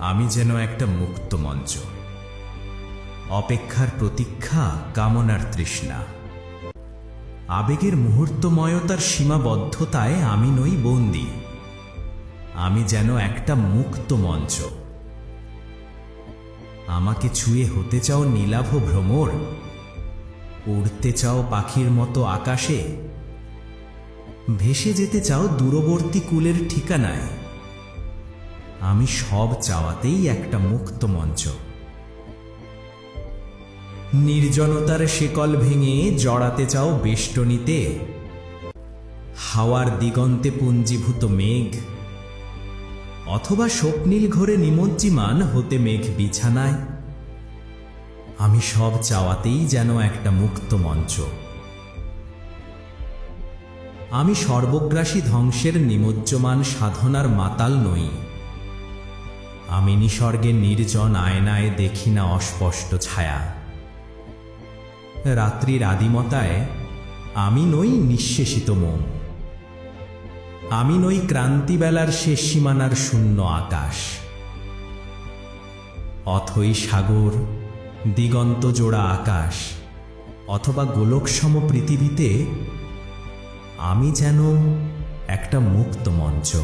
আমি যেন একটা মুক্ত মঞ্চ। অপেক্ষার প্রতীক্ষা, কামনার তৃষ্ণা। আবেগের মুহূর্তময়তার সীমাবদ্ধতায় আমি নই বন্দি। আমি যেন একটা মুক্ত মঞ্চ। আমাকে ছুঁয়ে হতে চাও নীলাভ ভ্রমর, উড়তে চাও পাখির মতো আকাশে, ভেসে যেতে চাও দূরবর্তী কুলের ঠিকানায়। আমি সব চাওয়াতেই একটা মুক্ত মঞ্চ। নির্জনতার শেকল ভেঙে জড়াতে চাও বেষ্টনীতে। হাওয়ার দিগন্তে পুঞ্জীভূত মেঘ। অথবা স্বপ্নীল ঘরে নিমজ্জিমান হতে মেঘ বিছানায়। আমি সব চাওয়াতেই যেন একটা মুক্ত মঞ্চ। আমি সর্বগ্রাসী ধ্বংসের নিমজ্জমান সাধনার মাতাল নই। আমি নিসর্গের নির্জন আয়নায় দেখি না অস্পষ্ট ছায়া। রাত্রির আদিমতায় আমি নই নিঃশেষিত মোম আমি নই ক্রান্তিবেলার শেষ সীমানার শূন্য আকাশ। অথই সাগর, দিগন্ত জোড়া আকাশ, অথবা গোলকসম পৃথিবীতে আমি যেন একটা মুক্ত মঞ্চ।